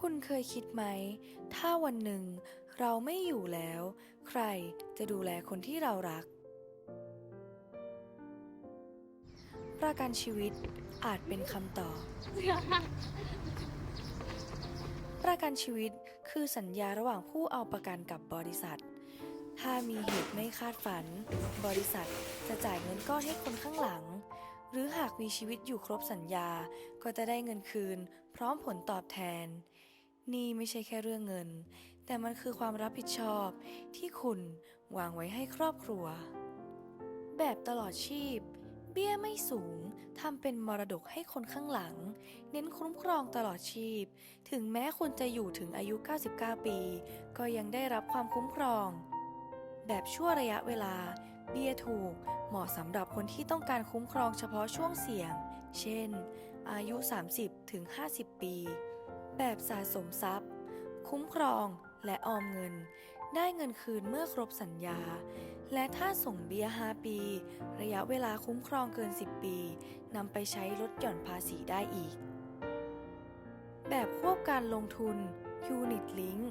คุณเคยคิดไหม ถ้าวันหนึ่งเราไม่อยู่แล้ว ใครจะดูแลคนที่เรารัก ประกันชีวิตอาจเป็นคำตอบ ประกันชีวิตคือสัญญาระหว่างผู้เอาประกันกับบริษัท ถ้ามีเหตุไม่คาดฝัน บริษัทจะจ่ายเงินก้อนให้คนข้างหลัง หรือหากมีชีวิตอยู่ครบสัญญาก็จะได้เงินคืน พร้อมผลตอบแทน นี่ไม่ใช่แค่เรื่องเงิน แต่มันคือความรับผิดชอบที่คุณวางไว้ให้ครอบครัว แบบตลอดชีพ เบี้ยไม่สูงทำเป็นมรดกให้คนข้างหลัง เน้นคุ้มครองตลอดชีพ ถึงแม้คุณจะอยู่ถึงอายุ 99 ปี ก็ยังได้รับความคุ้มครอง แบบชั่วระยะเวลา เบี้ยถูกเหมาะสำหรับคนที่ต้องการคุ้มครองเฉพาะช่วงเสี่ยง เช่น อายุ 30ถึง50 ปี แบบสะสมทรัพย์ คุ้มครองและออมเงิน ได้เงินคืนเมื่อครบสัญญา และถ้าส่งเบี้ย 5 ปี ระยะเวลาคุ้มครองเกิน 10 ปีนำไปใช้ลดหย่อนภาษีได้อีก แบบควบการลงทุน Unit Link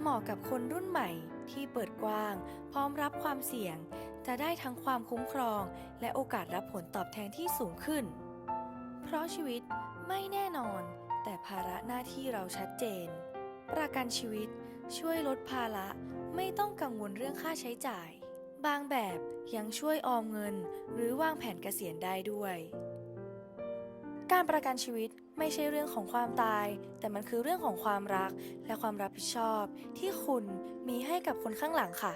เหมาะกับคนรุ่นใหม่ที่เปิดกว้าง พร้อมรับความเสี่ยง จะได้ทั้งความคุ้มครอง และโอกาสรับผลตอบแทนที่สูงขึ้น เพราะชีวิตไม่แน่นอน แต่ภาระหน้าที่เราชัดเจน ประกันชีวิตช่วยลดภาระไม่ต้องกังวลเรื่องค่าใช้จ่าย บางแบบยังช่วยออมเงิน หรือวางแผนเกษียณได้ด้วย การประกันชีวิตไม่ใช่เรื่องของความตาย แต่มันคือเรื่องของความรักและความรับผิดชอบ ที่คุณมีให้กับคนข้างหลังค่ะ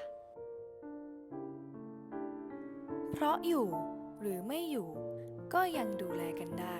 เพราะอยู่หรือไม่อยู่ก็ยังดูแลกันได้